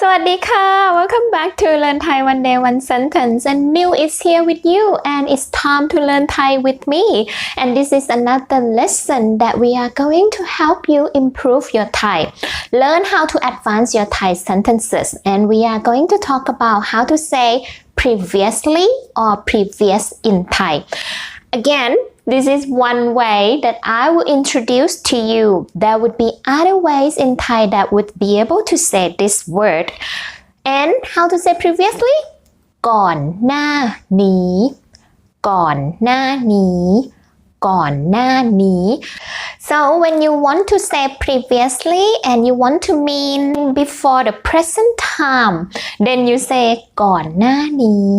สวัสดีค่ะ Welcome back to Learn Thai One Day One Sentence and New is here with you and it's time to learn Thai with me and this is another lesson that we are going to help you improve your Thai learn how to advance your Thai sentences and we are going to talk about how to say previously or previous in Thai Again, this is one way that I will introduce to you. There would be other ways in Thai that would be able to say this word. And how to say previously? ก่อนหน้านี้ ก่อนหน้านี้ ก่อนหน้านี้ So when you want to say previously and you want to mean before the present time, then you say ก่อนหน้านี้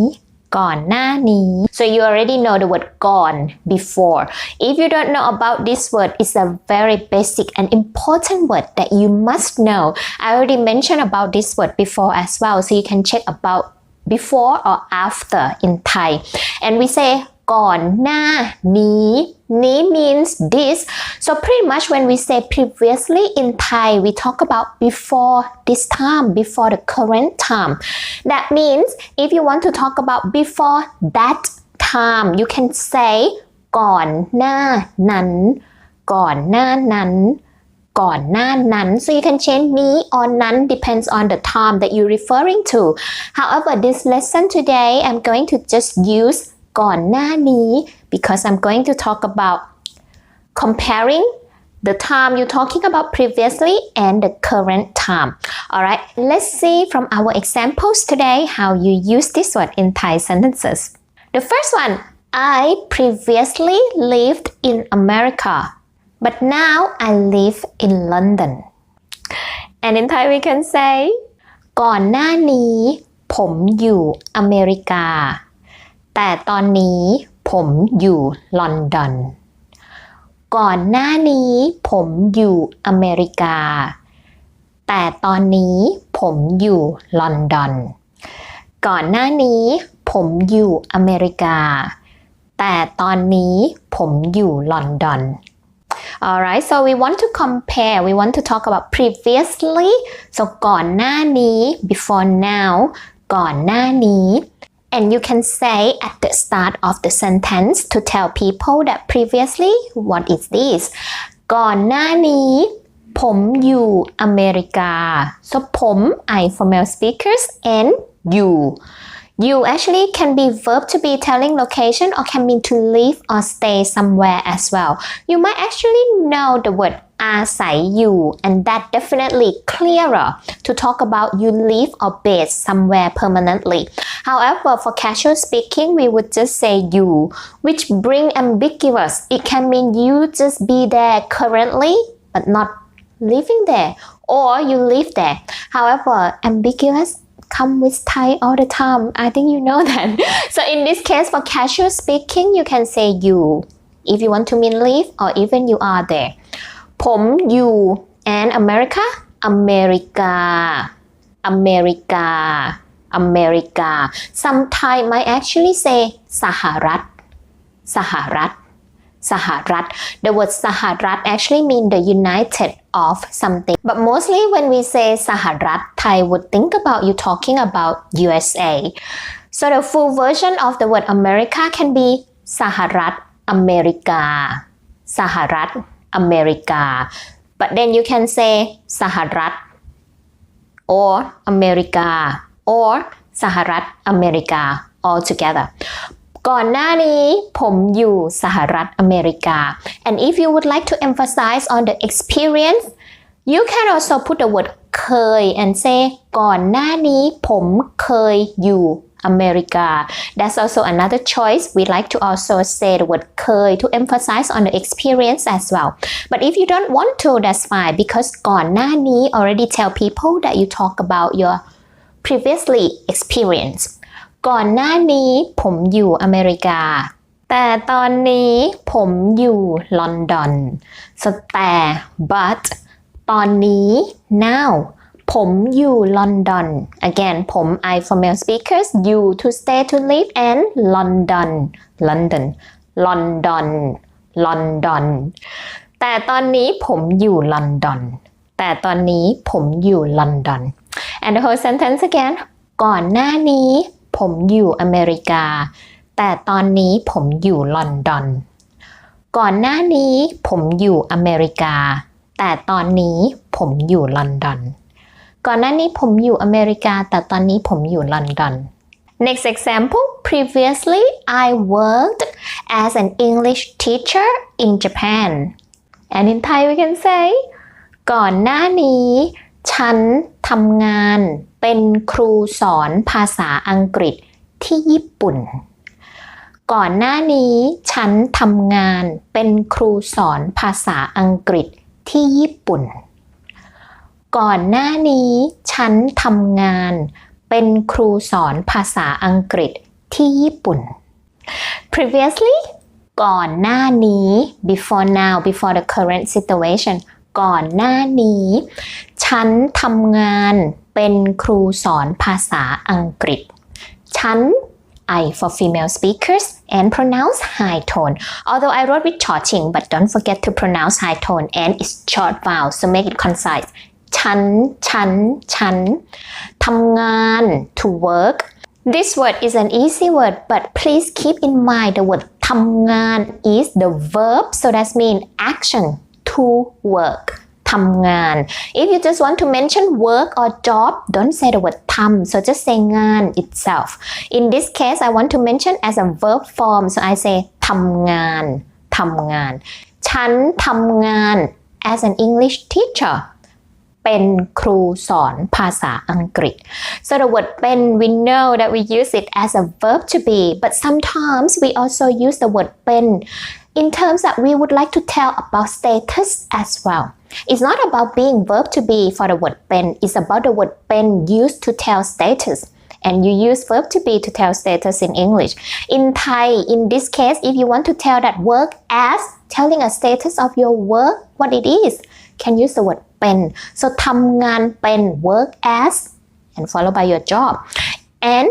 ก่อนหน้านี้ so you already know the word gone before if you don't know about this word it's a very basic and important word that you must know I already mentioned about this word before as well so you can check about before or after in Thai and we say ก่อนหน้านี้ นี้ means this so pretty much when we say previously in Thai we talk about before this time before the current time that means if you want to talk about before that time you can say ก่อนหน้านั้น ก่อนหน้านั้น ก่อนหน้านั้น so you can change นี้ or นั้น depends on the time that you're referring to however this lesson today I'm going to just use ก่อนหน้านี้ because I'm going to talk about comparing the time you're talking about previously and the current time. Alright, let's see from our examples today how you use this word in Thai sentences. The first one, I previously lived in America, but now I live in London. And in Thai we can say ก่อนหน้านี้ ผมอยู่อเมริกา แต่ตอนนี้ผมอยู่ลอนดอน ก่อนหน้านี้ผมอยู่อเมริกา แต่ตอนนี้ผมอยู่ลอนดอน ก่อนหน้านี้ผมอยู่อเมริกา แต่ตอนนี้ผมอยู่ลอนดอน Alright, so we want to compare. We want to talk about previously. So ก่อนหน้านี้ before now ก่อนหน้านี้ and you can say at the start of the sentence to tell people that previously what is this ก่อนหน้านี้ ผมอยู่อเมริกา so ผม I for male speakers and you you actually can be verb to be telling location or can mean to live or stay somewhere as well you might actually know the word อาศัยอยู่ and that definitely clearer to talk about you live or base somewhere permanently however for casual speaking we would just say you which bring ambiguous it can mean you just be there currently but not living there or you live there however ambiguous come with Thai all the time I think you know that so in this case for casual speaking you can say you if you want to mean live or even you are there ผมอยู่ and America อเมริกา อเมริกา อเมริกา some Thai might actually say สหรัฐ สหรัฐ สหรัฐ the word สหรัฐ actually mean the united of something but mostly when we say สหรัฐ Thai would think about you talking about USA so the full version of the word America can be สหรัฐ อเมริกา สหรัฐ อเมริกา but then you can say สหรัฐ or อเมริกา or สหรัฐอเมริกา all together ก่อนหน้านี้ผมอยู่สหรัฐอเมริกา and if you would like to emphasize on the experience you can also put the word เคย and say ก่อนหน้านี้ผมเคยอยู่ America. That's also another choice. We like to also say the word เคย to emphasize on the experience as well. But if you don't want to, that's fine because ก่อนหน้านี้ already tell people that you talk about your previously experience. ก่อนหน้านี้ผมอยู่อเมริกา แต่ตอนนี้ผมอยู่ลอนดอน so แต่ but ตอนนี้ now ผมอยู่ลอนดอน again ผม I for male speakers you to stay to live and London London London London แต่ตอนนี้ผมอยู่ลอนดอน แต่ตอนนี้ผมอยู่ลอนดอน and the whole sentence again ก่อนหน้านี้ผมอยู่อเมริกา แต่ตอนนี้ผมอยู่ลอนดอน ก่อนหน้านี้ผมอยู่อเมริกา แต่ตอนนี้ผมอยู่ลอนดอน ก่อนหน้านี้ผมอยู่อเมริกา แต่ตอนนี้ผมอยู่ลอนดอน Next example previously I worked as an English teacher in Japan and in Thai we can say ก่อนหน้านี้ ฉันทำงานเป็นครูสอนภาษาอังกฤษที่ญี่ปุ่น ก่อนหน้านี้ ฉันทำงานเป็นครูสอนภาษาอังกฤษที่ญี่ปุ่น ก่อนหน้านี้ฉันทำงานเป็นครูสอนภาษาอังกฤษที่ญี่ปุ่น previously ก่อนหน้านี้ before now before the current situation ก่อนหน้านี้ ฉันทำงานเป็นครูสอนภาษาอังกฤษ ฉัน I for female speakers and pronounce high tone. Although I wrote with chorching, but don't forget to pronounce high tone and it's short vowel, so make it concise. ฉัน ฉัน ฉัน ทำงาน to work. This word is an easy word, but please keep in mind the word ทำงาน is the verb, so that means action to work. ทำงาน If you just want to mention work or job, don't say the word ทำ so just say งาน itself. In this case, I want to mention as a verb form, so I say ทำงาน ทำงาน ฉันทำงาน as an English teacher เป็นครูสอนภาษาอังกฤษ so the word เป็น we know that we use it as a verb to be but sometimes we also use the word เป็น in terms that we would like to tell about status as well it's not about being verb to be for the word เป็น it's about the word เป็น used to tell status and you use verb to be to tell status in English. In Thai, in this case, if you want to tell that work as telling a status of your work, what it is, can use the word เป็น so ทำงานเป็น work as and followed by your job and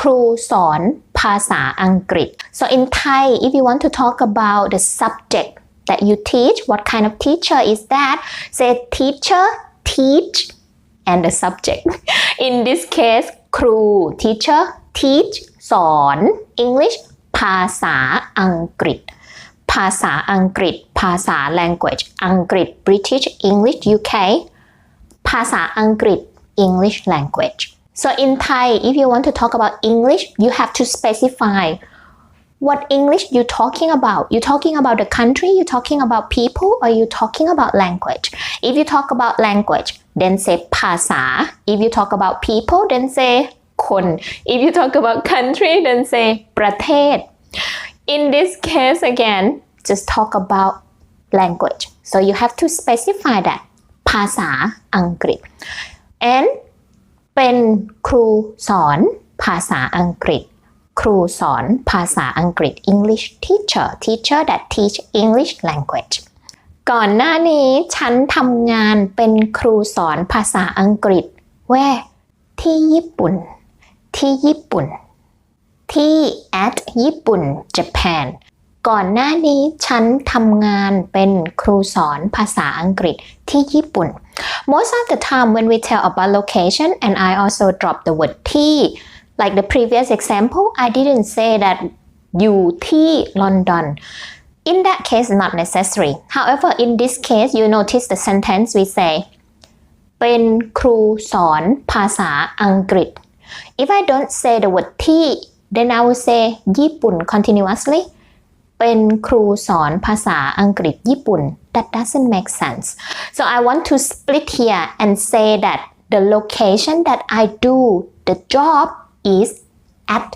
ครูสอนภาษาอังกฤษ so in Thai if you want to talk about the subject that you teach what kind of teacher is that say teacher teach and the subject in this case ครู teacher teach สอน English ภาษาอังกฤษ ภาษาอังกฤษ ภาษา language อังกฤษ British English UK ภาษาอังกฤษ English language so in Thai if you want to talk about English you have to specify what English you talking about you talking about the country you talking about people or you talking about language if you talk about language then say ภาษา if you talk about people then say คน if you talk about country then say ประเทศ In this case again just talk about language so you have to specify that ภาษาอังกฤษ and เป็นครูสอนภาษาอังกฤษ ครูสอนภาษาอังกฤษ English teacher teacher that teach English language ก่อนหน้านี้ฉันทำงานเป็นครูสอนภาษาอังกฤษ where ที่ญี่ปุ่น ที่ญี่ปุ่น ที่ at ญี่ปุ่น Japan ก่อนหน้านี้ฉันทำงานเป็นครูสอนภาษาอังกฤษที่ญี่ปุ่น Most of the time when we tell about location and I also drop the word ที่ like the previous example I didn't say that อยู่ที่ London in that case not necessary however in this case you notice the sentence we say เป็นครูสอนภาษาอังกฤษ if I don't say the word ที่ then I will say ญี่ปุ่น continuously เป็นครูสอนภาษาอังกฤษญี่ปุ่น that doesn't make sense so I want to split here and say that the location that I do the job is at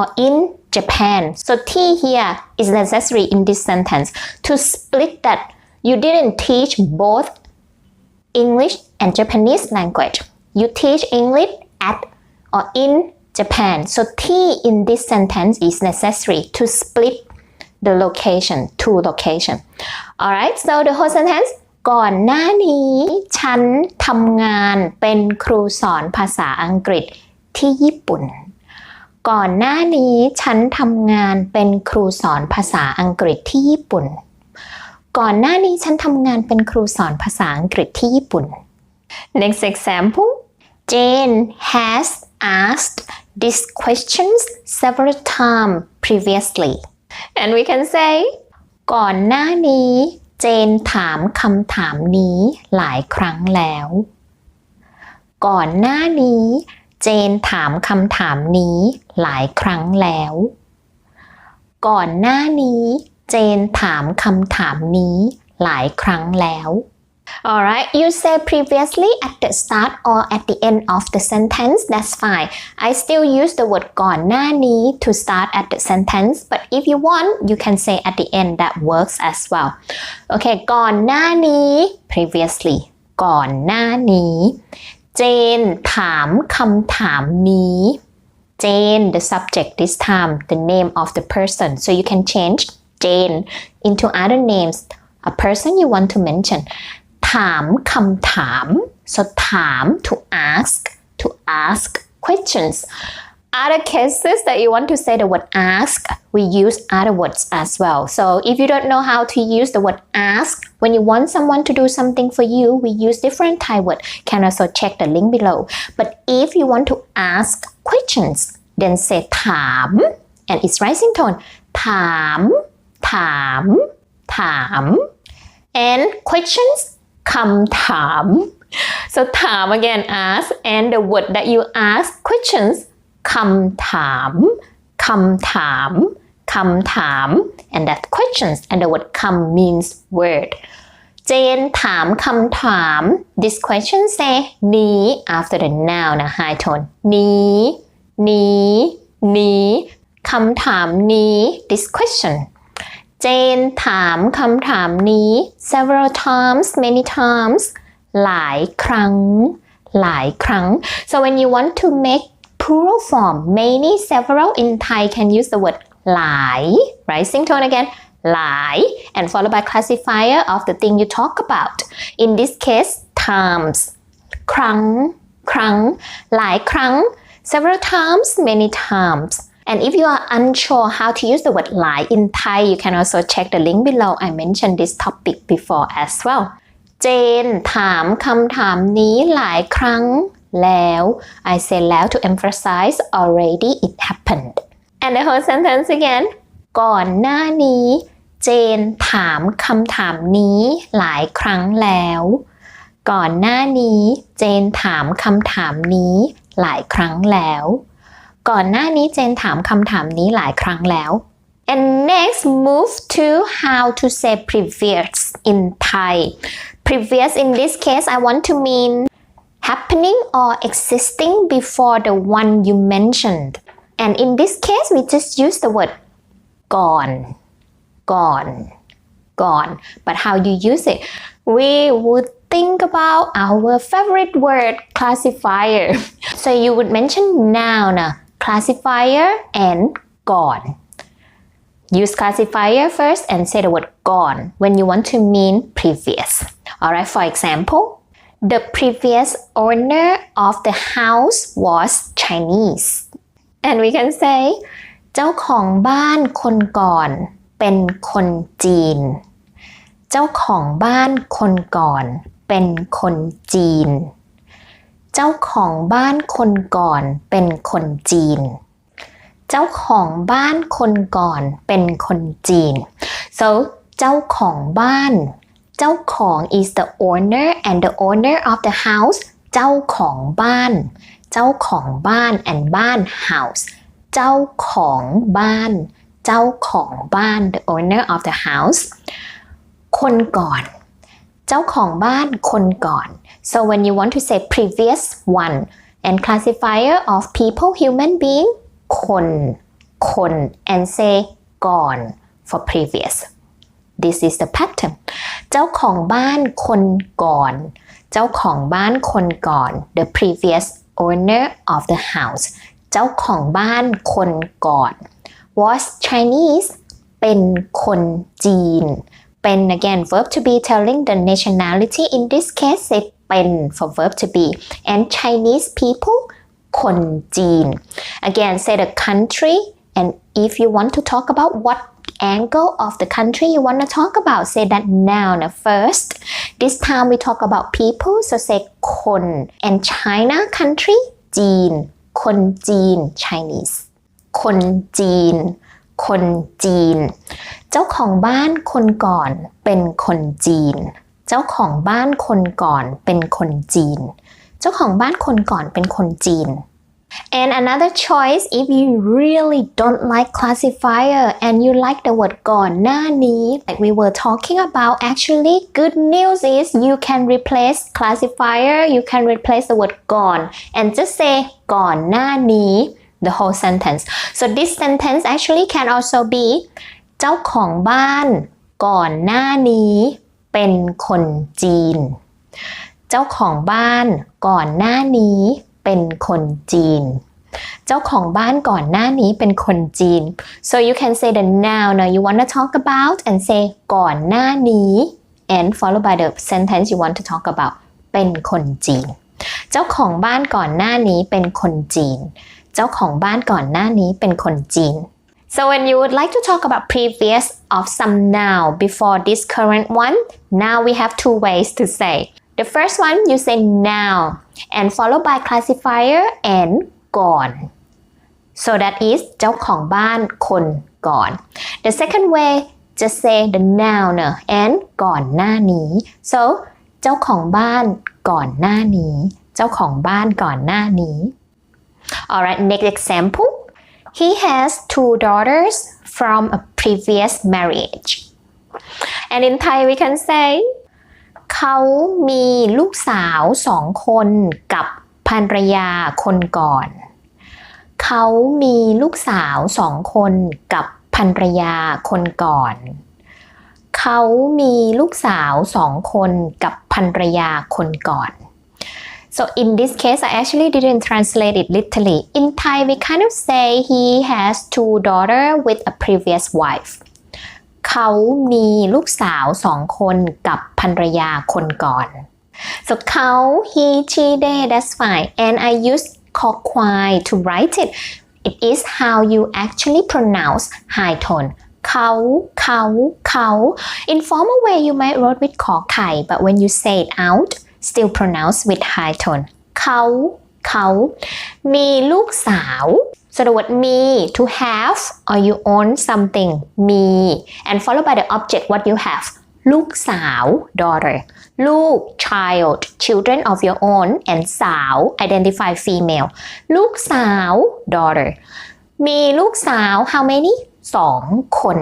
or in Japan so T here is necessary in this sentence to split that you didn't teach both English and Japanese language you teach English at or in Japan so T in this sentence is necessary to split the location to location alright so the whole sentence ก่อนหน้านี้ฉันทำงานเป็นครูสอนภาษาอังกฤษที่ญี่ปุ่น ก่อนหน้านี้ฉันทำงานเป็นครูสอนภาษาอังกฤษที่ญี่ปุ่น ก่อนหน้านี้ฉันทำงานเป็นครูสอนภาษาอังกฤษที่ญี่ปุ่น next example Jane has asked these questions several times previously and we can say ก่อนหน้านี้เจนถามคำถามนี้หลายครั้งแล้ว ก่อนหน้านี้ เจนถามคำถามนี้หลายครั้งแล้ว ก่อนหน้านี้ เจนถามคำถามนี้หลายครั้งแล้ว Alright, you say previously at the start or at the end of the sentence, that's fine. I still use the word ก่อนหน้านี้ to start at the sentence, but if you want, you can say at the end, that works as well. Okay, ก่อนหน้านี้ previously ก่อนหน้านี้ เจนถามคำถามนี้ Jane, the subject this time, the name of the person. So you can change Jane into other names, a person you want to mention. ถามคำถาม so ถาม to ask to ask questions other cases that you want to say the word ask we use other words as well so if you don't know how to use the word ask when you want someone to do something for you we use different Thai word can also check the link below but if you want to ask questions then say ถาม and it's rising tone ถาม ถาม ถาม and questions คำถาม so ถาม again ask and the word that you ask questions คำถาม คำถาม คำถาม and that questions and the word คำ means word เจนถามคำถาม this question say นี้ after the noun นะ high tone นี้ นี้ นี้คำถามนี้ this question เจนถามคำถามนี้ several times many times หลายครั้ง หลายครั้ง so when you want to make plural form many several in Thai can use the word หลาย rising tone again หลาย and followed by classifier of the thing you talk about in this case times ครั้ง ครั้ง หลายครั้ง several times many times And if you are unsure how to use the word หลาย in Thai you can also check the link below I mentioned this topic before as well เจนถามคำถามนี้หลายครั้งแล้ว I say แล้ว to emphasize already it happened and the whole sentence again ก่อนหน้านี้ เจนถามคำถามนี้หลายครั้งแล้ว ก่อนหน้านี้ เจนถามคำถามนี้หลายครั้งแล้ว ก่อนหน้านี้เจนถามคำถามนี้หลายครั้งแล้ว and next move to how to say previous in Thai previous in this case I want to mean happening or existing before the one you mentioned and in this case we just use the word ก่อน ก่อน ก่อน but how you use it we would think about our favorite word classifier so you would mention noun classifier and ก่อน use classifier first and say the word ก่อน when you want to mean previous alright for example the previous owner of the house was Chinese and we can say เจ้าของบ้านคนก่อน เป็นคนจีน เจ้าของบ้านคนก่อน เป็นคนจีน เจ้าของบ้านคนก่อนเป็นคนจีน เจ้าของบ้านคนก่อนเป็นคนจีน so เจ้าของบ้าน เจ้าของ is the owner and the owner of the house เจ้าของบ้าน เจ้าของบ้าน and บ้าน house เจ้าของบ้าน เจ้าของบ้าน the owner of the house คนก่อน เจ้าของบ้านคนก่อน so when you want to say previous one and classifier of people human being คน คน and say ก่อน for previous this is the pattern เจ้าของบ้านคนก่อน เจ้าของบ้านคนก่อน the previous owner of the house เจ้าของบ้านคนก่อน was Chinese เป็นคนจีน เป็น again verb to be telling the nationality in this case say เป็น for verb to be and Chinese people คนจีน again say the country and if you want to talk about what angle of the country you want to talk about say that noun first this time we talk about people so say คน and China country จีน คนจีน Chinese คนจีน คนจีน เจ้าของบ้านคนก่อนเป็นคนจีน เจ้าของบ้านคนก่อนเป็นคนจีน เจ้าของบ้านคนก่อนเป็นคนจีน And another choice if you really don't like classifier and you like the word ก่อนหน้านี้ like we were talking about actually good news is you can replace classifier you can replace the word ก่อน and just say ก่อนหน้านี้ the whole sentence so this sentence actually can also be เจ้าของบ้านก่อนหน้านี้ เป็นคนจีน เจ้าของบ้านก่อนหน้านี้ เป็นคนจีน เจ้าของบ้านก่อนหน้านี้เป็นคนจีน so you can say the noun now you want to talk about and say ก่อนหน้านี้ and followed by the sentence you want to talk about เป็นคนจีน เจ้าของบ้านก่อนหน้านี้เป็นคนจีน เจ้าของบ้านก่อนหน้านี้เป็นคนจีน So when you would like to talk about previous of some noun before this current one, now we have two ways to say. The first one you say noun and followed by classifier and ก่อน so that is เจ้าของบ้านคนก่อน the second way just say the noun and ก่อนหน้านี้ so เจ้าของบ้านก่อนหน้านี้ เจ้าของบ้านก่อนหน้านี้ alright next example he has two daughters from a previous marriage and in Thai we can say เขามีลูกสาวสองคนกับภรรยาคนก่อน เขามีลูกสาวสองคนกับภรรยาคนก่อน เขามีลูกสาวสองคนกับภรรยาคนก่อน so in this case I actually didn't translate it literally in Thai we kind of say he has two daughter with a previous wife เขามีลูกสาวสองคนกับภรรยาคนก่อน so เขา he she they that's fine and I use คอควาย to write it it is how you actually pronounce high tone เขาเขาเขา in formal way you might write with ขอไข่ but when you say it out still pronounce with high tone เขาเขามีลูกสาว so the word me to have or you own something me and followed by the object what you have ลูกสาว daughter ลูก child children of your own and สาว identify female ลูกสาว daughter มีลูกสาว how many สองคน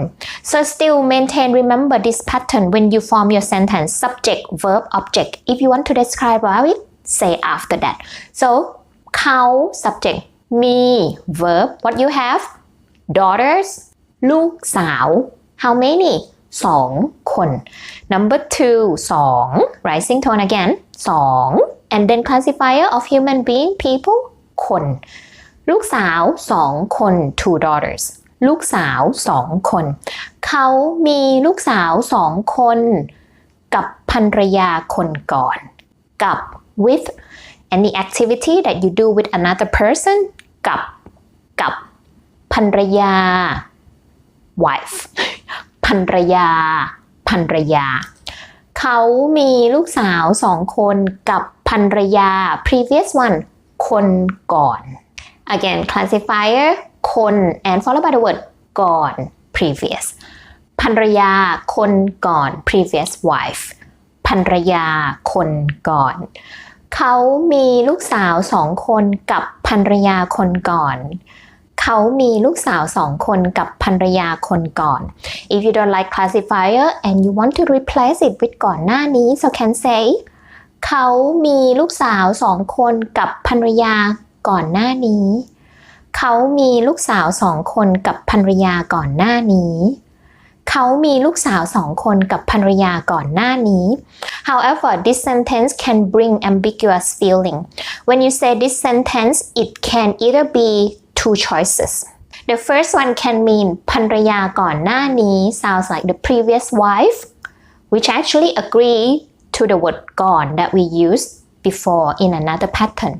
so still maintain remember this pattern when you form your sentence subject verb object if you want to describe about it say after that so เขา subject me verb what you have daughters ลูกสาว how many สองคน number two สอง rising tone again สอง and then classifier of human being people คน ลูกสาวสองคน two daughters ลูกสาวสองคน เขามีลูกสาวสองคน กับภรรยาคนก่อน กับ with any activity that you do with another person กับกับภรรยา wife ภรรยาภรรยา เขามีลูกสาวสองคนกับภรรยา previous one คนก่อน again classifier คน and followed by the word ก่อน previous ภรรยาคนก่อน previous wife ภรรยาคนก่อน เขามีลูกสาวสองคนกับภรรยาคนก่อน เขามีลูกสาวสองคนกับภรรยาคนก่อน if you don't like classifier and you want to replace it with ก่อนหน้านี้ so can say เขามีลูกสาวสองคนกับภรรยาก่อนหน้านี้ เขามีลูกสาวสองคนกับภรรยาก่อนหน้านี้ เขามีลูกสาวสองคนกับภรรยาก่อนหน้านี้ however this sentence can bring ambiguous feeling when you say this sentence it can either be two choices the first one can mean ภรรยาก่อนหน้านี้ sounds like the previous wife which actually agree to the word ก่อน that we used before in another pattern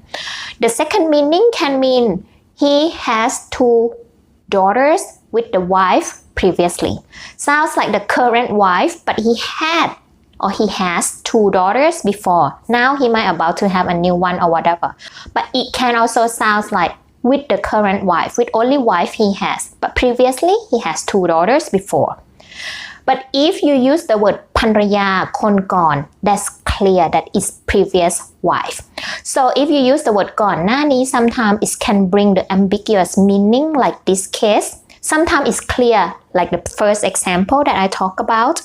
the second meaning can mean he has two daughters with the wife previously sounds like the current wife but he had or he has two daughters before now he might about to have a new one or whatever but it can also sound like with the current wife with only wife he has but previously he has two daughters before but if you use the word ภรรยาคนก่อน that's clear that is previous wife so if you use the word ก่อนหน้านี้ sometimes it can bring the ambiguous meaning like this case sometimes it's clear like the first example that I talk about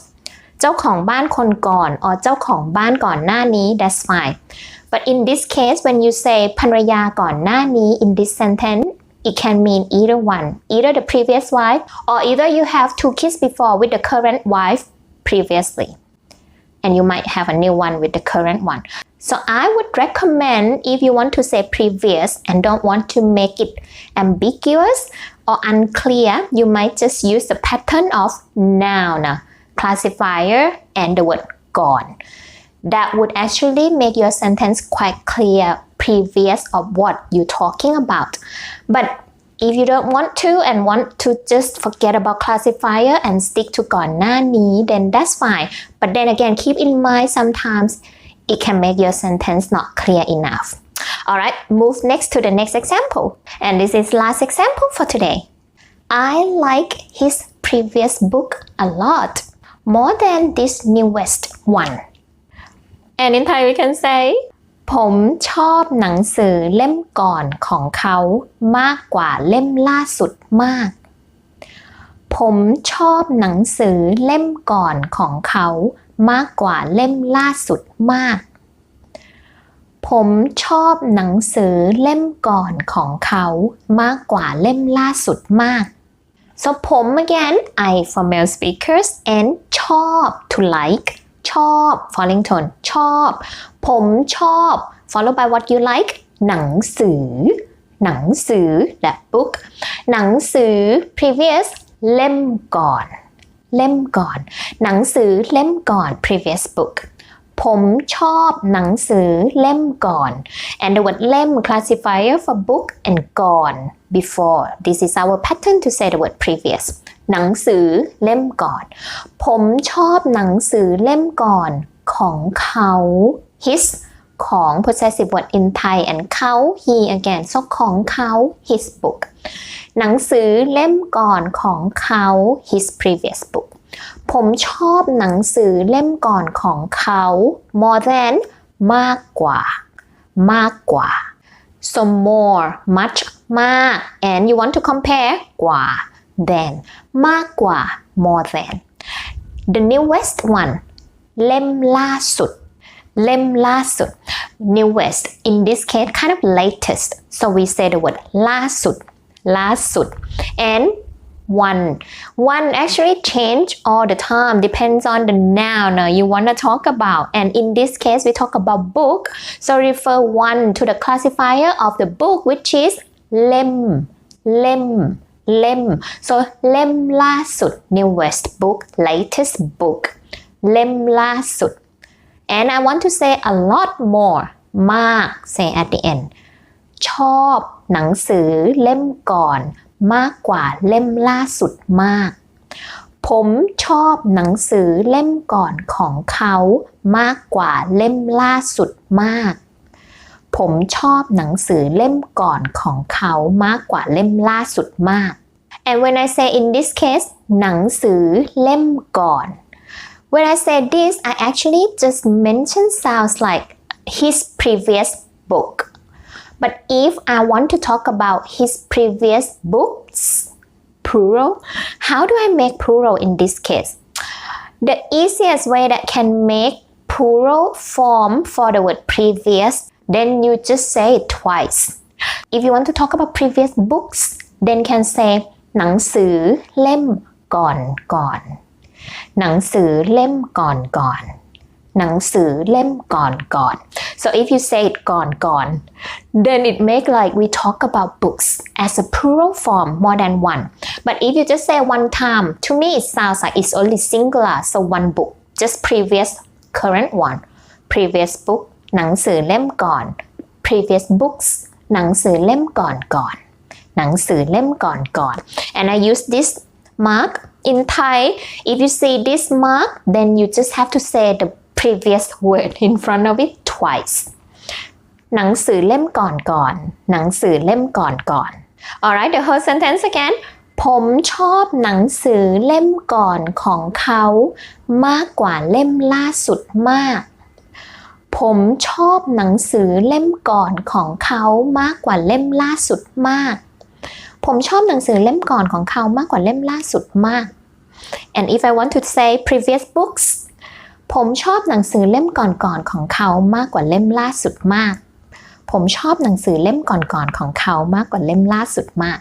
เจ้าของบ้านคนก่อน or เจ้าของบ้านก่อนหน้านี้ that's fine but in this case when you say ภรรยาก่อนหน้านี้ in this sentence it can mean either one either the previous wife or either you have two kids before with the current wife previously and you might have a new one with the current one. So I would recommend if you want to say previous and don't want to make it ambiguous or unclear you might just use the pattern of noun classifier and the word gone. That would actually make your sentence quite clear previous of what you're talking about. But if you don't want to and want to just forget about classifier and stick to ก่อนหน้านี้ then that's fine but then again keep in mind sometimes it can make your sentence not clear enough alright move next to the next example and this is last example for today I like his previous book a lot more than this newest one and in Thai we can say ผมชอบหนังสือเล่มก่อนของเขามากกว่าเล่มล่าสุดมาก ผมชอบหนังสือเล่มก่อนของเขามากกว่าเล่มล่าสุดมาก ผมชอบหนังสือเล่มก่อนของเขามากกว่าเล่มล่าสุดมาก so ผม again I for male speakers and ชอบ to like ชอบ falling tone ชอบ ผมชอบ followed by what you like หนังสือ หนังสือ that book หนังสือ previous เล่มก่อน เล่มก่อน หนังสือเล่มก่อน previous book ผมชอบหนังสือเล่มก่อน and the word เล่ม classifier for book and gone before this is our pattern to say the word previous หนังสือเล่มก่อน ผมชอบหนังสือเล่มก่อนของเขา his ของ possessive word in Thai and เขา he again so ของเขา his book หนังสือเล่มก่อนของเขา his previous book ผมชอบหนังสือเล่มก่อนของเขา more than มากกว่า มากกว่า so more much มาก and you want to compare กว่า than มากกว่า more than the newest one เล่มล่าสุด เล่มล่าสุด newest in this case kind of latest so we say the word ล่าสุด ล่าสุด and one one actually change all the time depends on the noun you want to talk about and in this case we talk about book so refer one to the classifier of the book which is เล่ม เล่ม เล่ม so เล่มล่าสุด newest book latest book เล่มล่าสุด and I want to say a lot more มาก say at the end ชอบหนังสือเล่มก่อน มากกว่าเล่มล่าสุดมาก ผมชอบหนังสือเล่มก่อนของเขามากกว่าเล่มล่าสุดมาก ผมชอบหนังสือเล่มก่อนของเขามากกว่าเล่มล่าสุดมาก and when I say in this case หนังสือเล่มก่อน when I say this I actually just mention sounds like his previous book but if I want to talk about his previous books plural how do I make plural in this case the easiest way that can make plural form for the word previous then you just say it twice if you want to talk about previous books then can say หนังสือเล่มก่อนก่อน หนังสือเล่มก่อนก่อน หนังสือเล่มก่อนก่อน so if you say it ก่อนก่อน then it make like we talk about books as a plural form more than one but if you just say one time to me it sounds like it's only singular so one book just previous current one previous book หนังสือเล่มก่อน previous books หนังสือเล่มก่อนก่อน หนังสือเล่มก่อนก่อน and I use this mark in Thai if you see this mark then you just have to say the previous word in front of it twice หนังสือเล่มก่อนก่อนหนังสือเล่มก่อนก่อน alright the whole sentence again ผมชอบหนังสือเล่มก่อนของเขามากกว่าเล่มล่าสุดมาก ผมชอบหนังสือเล่มก่อนของเขามากกว่าเล่มล่าสุดมาก ผมชอบหนังสือเล่มก่อนของเขามากกว่าเล่มล่าสุดมาก and if I want to say previous books ผมชอบหนังสือเล่มก่อนๆของเขามากกว่าเล่มล่าสุดมาก ผมชอบหนังสือเล่มก่อนๆของเขามากกว่าเล่มล่าสุดมาก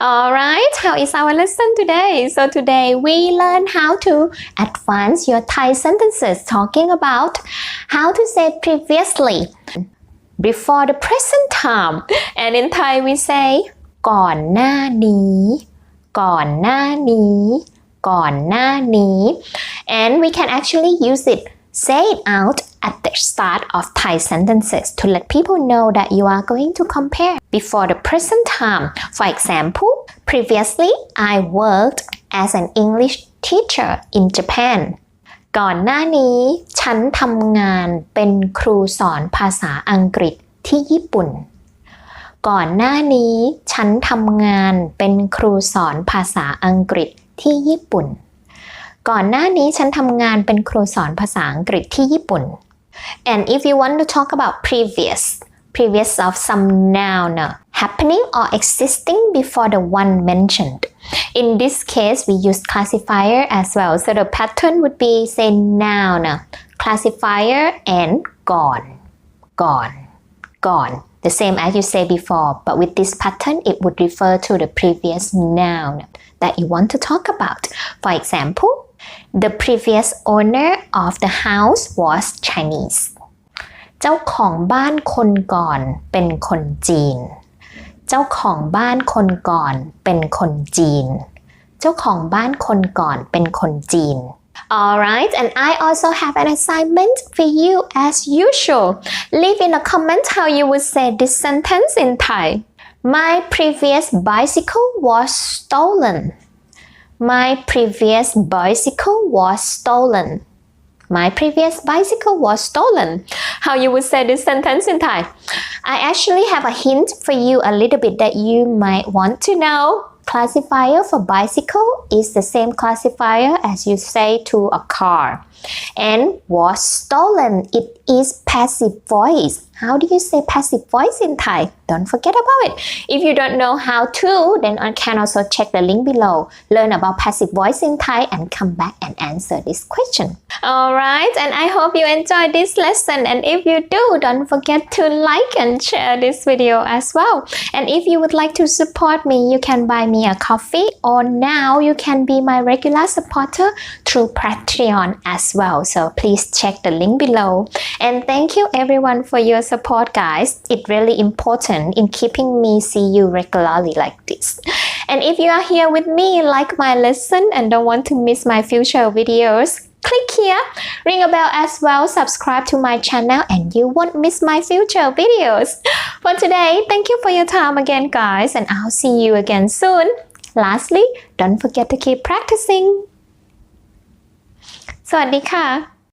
Alright, how is our lesson today? So today we learn how to advance your Thai sentences talking about how to say previously before the present time. And in Thai we say ก่อนหน้านี้ ก่อนหน้านี้ ก่อนหน้านี้ and we can actually use it say it out at the start of Thai sentences to let people know that you are going to compare before the present time. For example, previously I worked as an English teacher in Japan. ก่อนหน้านี้ฉันทำงานเป็นครูสอนภาษาอังกฤษที่ญี่ปุ่น ก่อนหน้านี้ฉันทำงานเป็นครูสอนภาษาอังกฤษที่ญี่ปุ่น ก่อนหน้านี้ฉันทำงานเป็นครูสอนภาษาอังกฤษที่ญี่ปุ่น and if you want to talk about previous previous of some noun happening or existing before the one mentioned in this case we use classifier as well so the pattern would be say noun classifier and gone gone gone the same as you say before but with this pattern it would refer to the previous noun that you want to talk about for example the previous owner of the house was Chinese เจ้าของบ้านคนก่อนเป็นคนจีน เจ้าของบ้านคนก่อนเป็นคนจีน เจ้าของบ้านคนก่อนเป็นคนจีน Alright, and I also have an assignment for you as usual. Leave in a comment how you would say this sentence in Thai. My previous bicycle was stolen. My previous bicycle was stolen. My previous bicycle was stolen. How you would say this sentence in Thai? I actually have a hint for you a little bit that you might want to know. Classifier for bicycle is the same classifier as you say to a car. And was stolen. It is passive voice. How do you say passive voice in Thai? Don't forget about it. If you don't know how to, then I can also check the link below. Learn about passive voice in Thai and come back and answer this question. Alright, and I hope you enjoyed this lesson. And if you do, don't forget to like and share this video as well. And if you would like to support me, you can buy me a coffee or now you can be my regular supporter through Patreon as well. So please check the link below. And thank you everyone for your support guys. It's really important in keeping me see you regularly like this. And if you are here with me, like my lesson and don't want to miss my future videos, click here, ring a bell as well, subscribe to my channel and you won't miss my future videos. For today, thank you for your time again guys and I'll see you again soon. Lastly, don't forget to keep practicing. สวัสดีค่ะ